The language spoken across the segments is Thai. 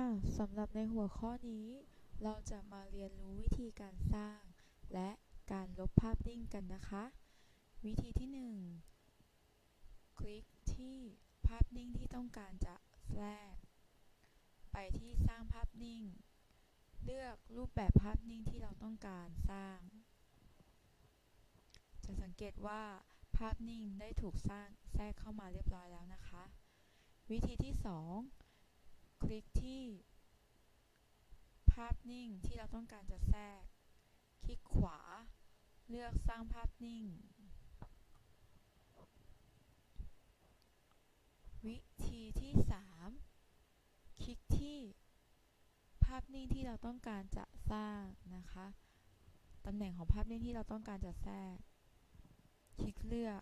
ค่ะ สำหรับในหัวข้อนี้ เราจะมาเรียนรู้วิธีการสร้าง และการลบภาพนิ่งกันนะคะ วิธีที่ 1 คลิกที่ภาพนิ่งที่ต้องการจะแทรก ไปที่สร้างภาพนิ่ง เลือกรูปแบบภาพนิ่งที่เราต้องการสร้าง จะสังเกตว่าภาพนิ่งได้ถูกสร้างแทรกเข้ามาเรียบร้อยแล้วนะคะ วิธีที่ 2 คลิกที่ ภาพนิ่งที่เราต้องการจะแทรก คลิกขวา เลือกสร้างภาพนิ่ง วิธีที่ 3 คลิกที่ ภาพนิ่งที่เราต้องการจะสร้างนะคะ ตำแหน่งของภาพนิ่งที่เราต้องการจะแทรก คลิกเลือก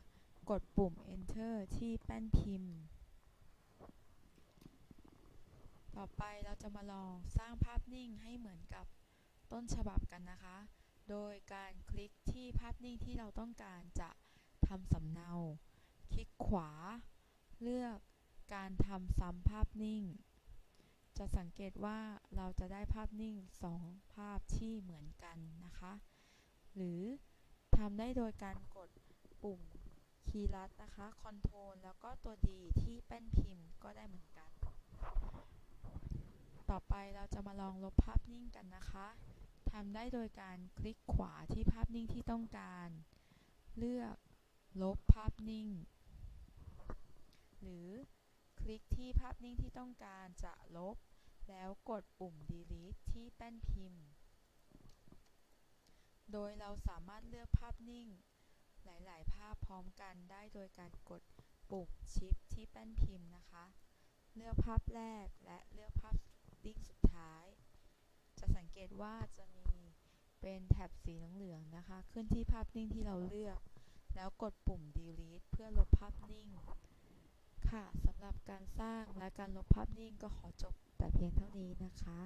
กดปุ่ม enter ที่แป้นพิมพ์ ต่อไปเราจะมาลองสร้างภาพนิ่งให้เหมือนกับต้นฉบับกันนะคะ โดยการคลิกที่ภาพนิ่งที่เราต้องการจะทำสำเนา คลิกขวา เลือกการทำซ้ำภาพนิ่ง จะสังเกตว่าเราจะได้ภาพนิ่ง 2 ภาพที่เหมือนกันนะคะ หรือทำได้โดยการกดปุ่มคีย์ลัดนะคะ Ctrl แล้วก็ตัว D ที่แป้นพิมพ์ก็ได้เหมือนกัน ต่อ ไปเราจะมาลองลบภาพนิ่งกันนะคะทำได้โดยการคลิกขวาที่ภาพนิ่งที่ต้องการ เลือกลบภาพนิ่ง หรือคลิกที่ภาพนิ่งที่ต้องการจะลบ แล้วกดปุ่ม delete ที่แป้นพิมพ์ โดยเราสามารถเลือกภาพนิ่ง หลาย ๆ ภาพพร้อมกันได้โดยการกดปุ่ม shift ที่แป้นพิมพ์นะคะ เลือกภาพแรกและเลือกภาพ ดิ่งสุดท้าย จะสังเกตว่าจะมีเป็นแถบสีเหลืองๆนะคะ ขึ้นที่ภาพนิ่งที่เราเลือก แล้วกดปุ่ม delete เพื่อลบภาพนิ่ง ค่ะสำหรับการสร้างและการลบภาพนิ่งก็ขอจบแต่เพียงเท่านี้นะคะ